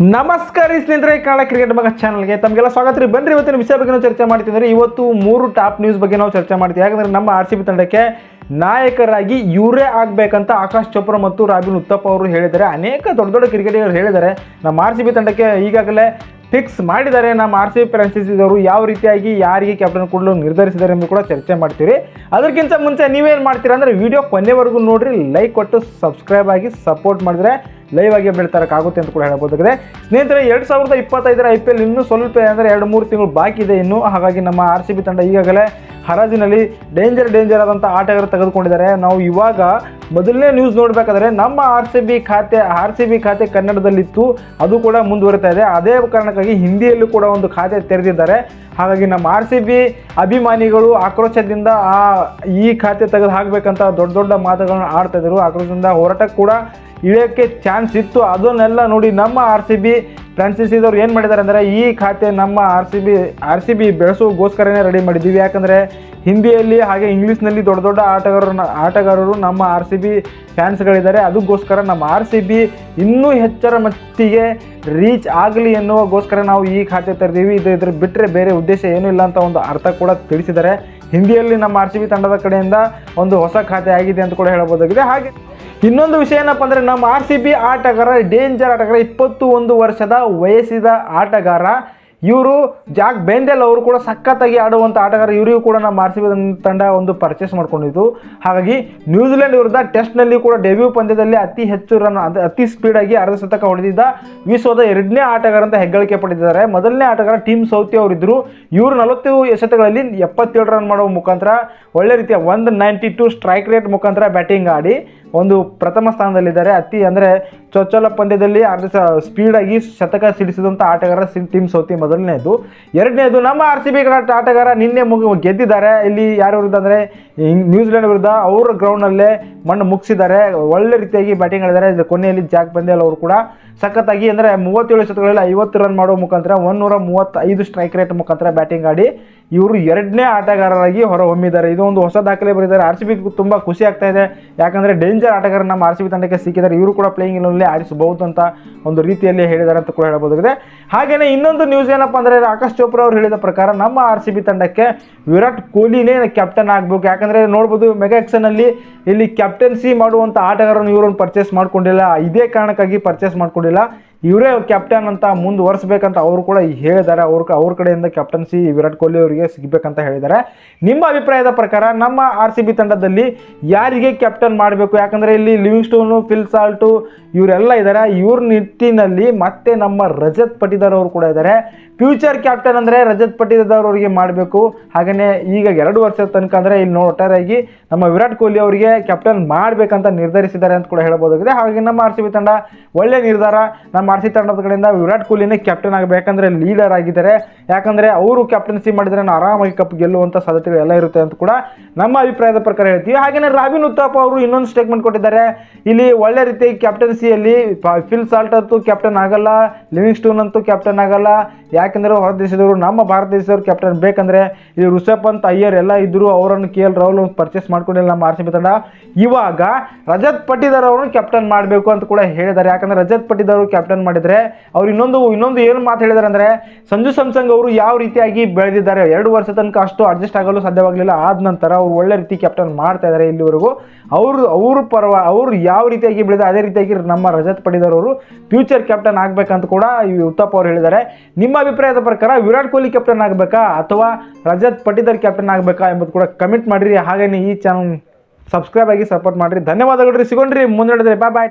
ನಮಸ್ಕಾರ ಸ್ನೇಹಿತರೆ ಕನ್ನಡ ಕ್ರಿಕೆಟ್ ಬಗ್ಗೆ ಚಾನಲ್ಗೆ ತಮಗೆಲ್ಲ ಸ್ವಾಗತ ರೀ. ಬನ್ರಿ, ಇವತ್ತಿನ ವಿಷಯ ಬಗ್ಗೆ ನಾವು ಚರ್ಚೆ ಮಾಡ್ತಿದ್ರೆ ಇವತ್ತು ಮೂರು ಟಾಪ್ ನ್ಯೂಸ್ ಬಗ್ಗೆ ನಾವು ಚರ್ಚೆ ಮಾಡ್ತೀವಿ. ಯಾಕಂದ್ರೆ ನಮ್ಮ ಆರ್ ಸಿ ಬಿ ತಂಡಕ್ಕೆ ನಾಯಕರಾಗಿ ಇವರೇ ಆಗಬೇಕಂತ ಆಕಾಶ್ ಚೋಪ್ರಾ ಮತ್ತು ರಾಬಿನ್ ಉತ್ತಪ್ಪ ಅವರು ಹೇಳಿದ್ದಾರೆ. ಅನೇಕ ದೊಡ್ಡ ದೊಡ್ಡ ಕ್ರಿಕೆಟಿಗರು ಹೇಳಿದ್ದಾರೆ. ನಮ್ಮ ಆರ್ ಸಿ ಬಿ ತಂಡಕ್ಕೆ ಈಗಾಗಲೇ ಫಿಕ್ಸ್ ಮಾಡಿದ್ದಾರೆ. ನಮ್ಮ ಆರ್ ಸಿ ಫ್ರಾಂಚೈಸಿದವರು ಯಾವ ರೀತಿಯಾಗಿ, ಯಾರಿಗೆ ಕ್ಯಾಪ್ಟನ್ ಕೊಡಲು ನಿರ್ಧರಿಸಿದ್ದಾರೆ ಎಂದು ಕೂಡ ಚರ್ಚೆ ಮಾಡ್ತೀವಿ. ಅದಕ್ಕಿಂತ ಮುಂಚೆ ನೀವೇನು ಮಾಡ್ತೀರಾ ಅಂದರೆ ವಿಡಿಯೋ ಕೊನೆವರೆಗೂ ನೋಡಿರಿ ಲೈಕ್ ಕೊಟ್ಟು ಸಬ್ಸ್ಕ್ರೈಬ್ ಆಗಿ ಸಪೋರ್ಟ್ ಮಾಡಿದರೆ ಲೈವ್ ಆಗಿ ಬೆಳ್ತಾರಕ್ಕಾಗುತ್ತೆ ಅಂತ ಕೂಡ ಹೇಳ್ಬೋದಾಗಿದೆ. ಸ್ನೇಹಿತರೆ, ಎರಡು ಸಾವಿರದ ಇಪ್ಪತ್ತೈದರ ಐ ಪಿ ಎಲ್ ಇನ್ನೂ ಸ್ವಲ್ಪ ಅಂದರೆ ಎರಡು ಮೂರು ತಿಂಗಳು ಬಾಕಿ ಇದೆ ಇನ್ನು. ಹಾಗಾಗಿ ನಮ್ಮ ಆರ್ ಸಿ ಬಿ ತಂಡ ಈಗಾಗಲೇ ಹರಾಜಿನಲ್ಲಿ ಡೇಂಜರ್ ಡೇಂಜರ್ ಆದಂಥ ಆಟಗಾರರು ತೆಗೆದುಕೊಂಡಿದ್ದಾರೆ. ನಾವು ಇವಾಗ ಮೊದಲನೇ ನ್ಯೂಸ್ ನೋಡಬೇಕಾದ್ರೆ ನಮ್ಮ ಆರ್ ಸಿ ಬಿ ಖಾತೆ, ಆರ್ ಸಿ ಬಿ ಖಾತೆ ಕನ್ನಡದಲ್ಲಿತ್ತು. ಅದು ಕೂಡ ಮುಂದುವರಿತಾ ಇದೆ. ಅದೇ ಕಾರಣಕ್ಕಾಗಿ ಹಿಂದಿಯಲ್ಲೂ ಕೂಡ ಒಂದು ಖಾತೆ ತೆರೆದಿದ್ದಾರೆ. ಹಾಗಾಗಿ ನಮ್ಮ ಆರ್ ಸಿ ಬಿ ಅಭಿಮಾನಿಗಳು ಆಕ್ರೋಶದಿಂದ ಆ ಈ ಖಾತೆ ತೆಗೆದು ಹಾಕಬೇಕಂತ ದೊಡ್ಡ ದೊಡ್ಡ ಮಾತುಗಳನ್ನು ಆಡ್ತಾ ಇದ್ರು ಆಕ್ರೋಶದಿಂದ ಹೋರಾಟಕ್ಕೆ ಕೂಡ ಇಳಿಯೋಕ್ಕೆ ಚಾನ್ಸ್ ಇತ್ತು. ಅದನ್ನೆಲ್ಲ ನೋಡಿ ನಮ್ಮ ಆರ್ ಸಿ ಬಿ ಫ್ರಾಂಚೈಸಿದವ್ರು ಏನು ಮಾಡಿದ್ದಾರೆ ಅಂದರೆ ಈ ಖಾತೆ ನಮ್ಮ R C B R C B ಬೆಳೆಸೋಗೋಸ್ಕರನೇ ready ಮಾಡಿದ್ದೀವಿ. ಯಾಕಂದರೆ ಹಿಂದಿಯಲ್ಲಿ ಹಾಗೆ ಇಂಗ್ಲೀಷ್ನಲ್ಲಿ ದೊಡ್ಡ ದೊಡ್ಡ ಆಟಗಾರರನ್ನ, ಆಟಗಾರರು ನಮ್ಮ ಆರ್ ಸಿ ಬಿ ಫ್ಯಾನ್ಸ್ಗಳಿದ್ದಾರೆ. ಅದಕ್ಕೋಸ್ಕರ ನಮ್ಮ ಆರ್ ಸಿ ಬಿ ಇನ್ನೂ ಹೆಚ್ಚರ ಮಟ್ಟಿಗೆ ರೀಚ್ ಆಗಲಿ ಎನ್ನುವಗೋಸ್ಕರ ನಾವು ಈ ಖಾತೆ ತೆರೆದೀವಿ. ಇದು ಇದ್ರ ಬಿಟ್ಟರೆ ಬೇರೆ ಉದ್ದೇಶ ಏನೂ ಇಲ್ಲ ಅಂತ ಒಂದು ಅರ್ಥ ಕೂಡ ತಿಳಿಸಿದ್ದಾರೆ. ಹಿಂದಿಯಲ್ಲಿ ನಮ್ಮ ಆರ್ ಸಿ ಬಿ ತಂಡದ ಕಡೆಯಿಂದ ಒಂದು ಹೊಸ ಖಾತೆ ಆಗಿದೆ ಅಂತ ಕೂಡ ಹೇಳ್ಬೋದಾಗಿದೆ ಹಾಗೆ ಇನ್ನೊಂದು ವಿಷಯ ಏನಪ್ಪ ಅಂದರೆ ನಮ್ಮ ಆರ್ ಸಿ ಬಿ ಆಟಗಾರ ಡೇಂಜರ್ ಆಟಗಾರ ಇಪ್ಪತ್ತು ಒಂದು ವರ್ಷದ ವಯಸ್ಸಿದ ಆಟಗಾರ, ಇವರು ಜಾಕ್ ಬೆಂದೆಲ್ ಅವರು ಕೂಡ ಸಖತ್ತಾಗಿ ಆಡುವಂಥ ಆಟಗಾರ. ಇವರಿಗೂ ಕೂಡ ನಮ್ಮ ಆರ್ ಸಿ ಬಿ ತಂಡ ಒಂದು ಪರ್ಚೇಸ್ ಮಾಡ್ಕೊಂಡಿದ್ದು. ಹಾಗಾಗಿ ನ್ಯೂಜಿಲೆಂಡ್ ವಿರುದ್ಧ ಟೆಸ್ಟ್ನಲ್ಲಿ ಕೂಡ ಡೆಬ್ಯೂ ಪಂದ್ಯದಲ್ಲಿ ಅತಿ ಹೆಚ್ಚು ರನ್ ಅತಿ ಸ್ಪೀಡಾಗಿ ಅರ್ಧ ಶತಕ ಹೊಡೆದಿದ್ದ ವಿಶ್ವದ ಎರಡನೇ ಆಟಗಾರ ಅಂತ ಹೆಗ್ಗಳಿಕೆ ಪಡೆದಿದ್ದಾರೆ ಮೊದಲನೇ ಆಟಗಾರ ಟೀಮ್ ಸೌತಿ ಅವರಿದ್ದರು ಇವರು ನಲವತ್ತು ಎಸೆತಗಳಲ್ಲಿ ಎಪ್ಪತ್ತೇಳು ರನ್ ಮಾಡುವ ಮುಖಾಂತರ ಒಳ್ಳೆ ರೀತಿಯ ಒಂದು ನೈಂಟಿ ಟು ಸ್ಟ್ರೈಕ್ ರೇಟ್ ಮುಖಾಂತರ ಬ್ಯಾಟಿಂಗ್ ಆಡಿ ಒಂದು ಪ್ರಥಮ ಸ್ಥಾನದಲ್ಲಿದ್ದಾರೆ. ಅತಿ ಅಂದರೆ ಚೊಚ್ಚಲ ಪಂದ್ಯದಲ್ಲಿ ಅರ್ಧ ಸ್ಪೀಡಾಗಿ ಶತಕ ಸಿಡಿಸಿದಂಥ ಆಟಗಾರ ಟೀಮ್ ಸೌತಿ ಮೊದಲನೇದು. ಎರಡನೇದು ನಮ್ಮ ಆರ್ ಸಿ ಬಿ ಆಟಗಾರ ನಿನ್ನೆ ಮುಗಿ, ಗೆದ್ದಿದ್ದಾರೆ. ಇಲ್ಲಿ ಯಾರ ವಿರುದ್ಧ ಅಂದರೆ ನ್ಯೂಜಿಲೆಂಡ್ ವಿರುದ್ಧ ಅವರ ಗ್ರೌಂಡ್ನಲ್ಲೇ ಮಣ್ಣು ಮುಗಿಸಿದ್ದಾರೆ, ಒಳ್ಳೆ ರೀತಿಯಾಗಿ ಬ್ಯಾಟಿಂಗ್ ಆಡಿದ್ದಾರೆ. ಕೊನೆಯಲ್ಲಿ ಜಾಕ್ ಬಂದೇಲ್ ಅವರು ಕೂಡ ಸಖತ್ತಾಗಿ, ಅಂದರೆ ಮೂವತ್ತೇಳು ಶತಕಗಳಲ್ಲಿ ಐವತ್ತು ರನ್ ಮಾಡುವ ಮುಖಾಂತರ ಒನ್ನೂರ ಮೂವತ್ತೈದು ಸ್ಟ್ರೈಕ್ ರೇಟ್ ಮುಖಾಂತರ ಬ್ಯಾಟಿಂಗ್ ಆಡಿ ಇವರು ಎರಡನೇ ಆಟಗಾರರಾಗಿ ಹೊರಹೊಮ್ಮಿದ್ದಾರೆ ಇದು ಒಂದು ಹೊಸ ದಾಖಲೆ ಬರೆದಿದ್ದಾರೆ ಆರ್ ಸಿ ಬಿ ತುಂಬ ಖುಷಿ ಆಗ್ತಾ ಇದೆ. ಯಾಕಂದರೆ ಡೇಂಜರ್ ಆಟಗಾರ ನಮ್ಮ ಆರ್ ಸಿ ಬಿ ತಂಡಕ್ಕೆ ಸಿಕ್ಕಿದ್ದಾರೆ. ಇವರು ಕೂಡ ಪ್ಲೇಯಿಂಗ್ ಇಲ್ಲಿ ಆಡಿಸಬಹುದು ಅಂತ ಒಂದು ರೀತಿಯಲ್ಲಿ ಹೇಳಿದ್ದಾರೆ ಅಂತ ಕೂಡ ಹೇಳಬಹುದಾಗಿದೆ. ಹಾಗೆಯೇ ಇನ್ನೊಂದು ನ್ಯೂಸ್ ಏನಪ್ಪ ಅಂದರೆ ಆಕಾಶ್ ಚೋಪ್ರಾ ಅವರು ಹೇಳಿದ ಪ್ರಕಾರ ನಮ್ಮ ಆರ್ ಸಿ ಬಿ ತಂಡಕ್ಕೆ ವಿರಾಟ್ ಕೊಹ್ಲಿನೇ ಕ್ಯಾಪ್ಟನ್ ಆಗಬೇಕು. ಯಾಕಂದರೆ ನೋಡ್ಬೋದು ಮೆಗಾ ಎಕ್ಸನಲ್ಲಿ ಇಲ್ಲಿ ಕ್ಯಾಪ್ಟನ್ಸಿ ಮಾಡುವಂಥ ಆಟಗಾರರನ್ನು ಇವರನ್ನು ಪರ್ಚೇಸ್ ಮಾಡ್ಕೊಂಡಿಲ್ಲ. ಇದೇ ಕಾರಣಕ್ಕಾಗಿ ಪರ್ಚೇಸ್ ಮಾಡ್ಕೊಂಡಿಲ್ಲ. ಇವರೇ ಕ್ಯಾಪ್ಟನ್ ಅಂತ ಮುಂದುವರಿಸ್ಬೇಕಂತ ಅವರು ಕೂಡ ಹೇಳಿದ್ದಾರೆ. ಅವ್ರ ಅವ್ರ ಕಡೆಯಿಂದ ಕ್ಯಾಪ್ಟನ್ಸಿ ವಿರಾಟ್ ಕೊಹ್ಲಿ ಅವರಿಗೆ ಸಿಗಬೇಕಂತ ಹೇಳಿದ್ದಾರೆ. ನಿಮ್ಮ ಅಭಿಪ್ರಾಯದ ಪ್ರಕಾರ ನಮ್ಮ ಆರ್ ತಂಡದಲ್ಲಿ ಯಾರಿಗೆ ಕ್ಯಾಪ್ಟನ್ ಮಾಡಬೇಕು? ಯಾಕಂದರೆ ಇಲ್ಲಿ ಲಿವಿಂಗ್ ಸ್ಟೋನು ಫಿಲ್ ಸಾಲ್ಟು ಇವರೆಲ್ಲ ಇದ್ದಾರೆ. ಇವ್ರ ನಿಟ್ಟಿನಲ್ಲಿ ಮತ್ತೆ ನಮ್ಮ ರಜತ್ ಪಟಿದಾರ್ ಅವರು ಕೂಡ ಇದ್ದಾರೆ. ಫ್ಯೂಚರ್ ಕ್ಯಾಪ್ಟನ್ ಅಂದರೆ ರಜತ್ ಪಟಿದಾರ್ ಅವರಿಗೆ ಮಾಡಬೇಕು. ಹಾಗೆಯೇ ಈಗ ಎರಡು ವರ್ಷದ ತನಕ ಅಂದರೆ ಇಲ್ಲಿ ನೋ ಒಟ್ಟಾರೆಯಾಗಿ ನಮ್ಮ ವಿರಾಟ್ ಕೊಹ್ಲಿ ಅವರಿಗೆ ಕ್ಯಾಪ್ಟನ್ ಮಾಡಬೇಕಂತ ನಿರ್ಧರಿಸಿದ್ದಾರೆ ಅಂತ ಕೂಡ ಹೇಳ್ಬೋದಾಗಿದೆ ಹಾಗೆ ನಮ್ಮ ಆರ್ ತಂಡ ಒಳ್ಳೆ ನಿರ್ಧಾರ. ನಮ್ಮ ಆರ್ ಸಿ ತಂಡದ ಕಡೆಯಿಂದ ವಿರಾಟ್ ಕೊಹ್ಲಿನೇ ಕ್ಯಾಪ್ಟನ್ ಆಗಬೇಕಂದ್ರೆ ಲೀಡರ್ ಆಗಿದ್ದಾರೆ. ಯಾಕಂದರೆ ಅವರು ಕ್ಯಾಪ್ಟನ್ಸಿ ಮಾಡಿದರೆ ನಾನು ಆರಾಮಾಗಿ ಕಪ್ ಗೆಲ್ಲುವಂಥ ಸಾಧ್ಯತೆಗಳು ಎಲ್ಲ ಇರುತ್ತೆ ಅಂತ ಕೂಡ ನಮ್ಮ ಅಭಿಪ್ರಾಯದ ಪ್ರಕಾರ ಹೇಳ್ತೀವಿ. ಹಾಗೆಯೇ ರಾಬಿನ್ ಉತ್ತಪ್ಪ ಅವರು ಇನ್ನೊಂದು ಸ್ಟೇಟ್ಮೆಂಟ್ ಕೊಟ್ಟಿದ್ದಾರೆ. ಇಲ್ಲಿ ಒಳ್ಳೆ ರೀತಿ ಕ್ಯಾಪ್ಟನ್ಸಿಯಲ್ಲಿ ಫಿಲ್ ಸಾಲ್ಟ್ ಅಂತೂ ಕ್ಯಾಪ್ಟನ್ ಆಗಲ್ಲ ಲಿವಿಂಗ್ ಸ್ಟೋನ್ ಅಂತೂ ಕ್ಯಾಪ್ಟನ್ ಆಗಲ್ಲ. ಯಾಕಂದರೆ ಹೊರ ದೇಶದವರು, ನಮ್ಮ ಭಾರತ ದೇಶದವರು ಕ್ಯಾಪ್ಟನ್ ಬೇಕಂದ್ರೆ ಇಲ್ಲಿ ಋಷಭ್ ಅಂತ ಅಯ್ಯರ್ ಎಲ್ಲ ಇದ್ದರೂ ಅವರನ್ನು ಕೆ ಎಲ್ ರಾಹುಲ್ ಪರ್ಚೇಸ್ ಮಾಡ್ಕೊಂಡಿಲ್ಲ ನಮ್ಮ ಆರ್ ಸಿ ತಂಡ. ಇವಾಗ ರಜತ್ ಪಟ್ಟಿದಾರ್ ಅವರನ್ನು ಕ್ಯಾಪ್ಟನ್ ಮಾಡಬೇಕು ಅಂತ ಕೂಡ ಹೇಳಿದ್ದಾರೆ. ಯಾಕಂದ್ರೆ ರಜತ್ ಪಟ್ಟಿದಾರ್ ಅವರು ಕ್ಯಾಪ್ಟನ್ ಮಾಡಿದರೆ, ಅವ್ರು ಇನ್ನೊಂದು ಇನ್ನೊಂದು ಏನು ಮಾತು ಹೇಳಿದ್ದಾರೆ ಅಂದರೆ ಸಂಜು ಸ್ಯಾಮ್ಸಂಗ್ ಅವರು ಯಾವ ರೀತಿಯಾಗಿ ಬೆಳೆದಿದ್ದಾರೆ, ಎರಡು ವರ್ಷ ತನಕ ಅಷ್ಟು ಅಡ್ಜಸ್ಟ್ ಆಗಲು ಸಾಧ್ಯವಾಗಲಿಲ್ಲ, ಆದ ನಂತರ ಅವರು ಒಳ್ಳೆ ರೀತಿ ಕ್ಯಾಪ್ಟನ್ ಮಾಡ್ತಾ ಇದ್ದಾರೆ ಇಲ್ಲಿವರೆಗೂ. ಅವರು ಅವರು ಪರವ, ಅವರು ಯಾವ ರೀತಿಯಾಗಿ ಬೆಳೆದ, ಅದೇ ರೀತಿಯಾಗಿ ನಮ್ಮ ರಜತ್ ಪಡಿದರ್ ಅವರು ಫ್ಯೂಚರ್ ಕ್ಯಾಪ್ಟನ್ ಆಗಬೇಕಂತ ಕೂಡ ಈ ಉತ್ತಪ್ಪ ಅವರು ಹೇಳಿದ್ದಾರೆ ನಿಮ್ಮ ಅಭಿಪ್ರಾಯದ ಪ್ರಕಾರ ವಿರಾಟ್ ಕೊಹ್ಲಿ ಕ್ಯಾಪ್ಟನ್ ಆಗಬೇಕಾ, ಅಥವಾ ರಜತ್ ಪಟಿದರ್ ಕ್ಯಾಪ್ಟನ್ ಆಗಬೇಕಾ ಎಂಬುದು ಕೂಡ ಕಮೆಂಟ್ ಮಾಡಿರಿ. ಹಾಗೇನೆ ಈ ಚಾನಲ್ ಸಬ್ಸ್ಕ್ರೈಬ್ ಆಗಿ ಸಪೋರ್ಟ್ ಮಾಡಿರಿ. ಧನ್ಯವಾದಗಳು ಸಿಗೋಣ್ರಿ, ಮುಂದೆ ಬಾಯ್ ಬಾಯ್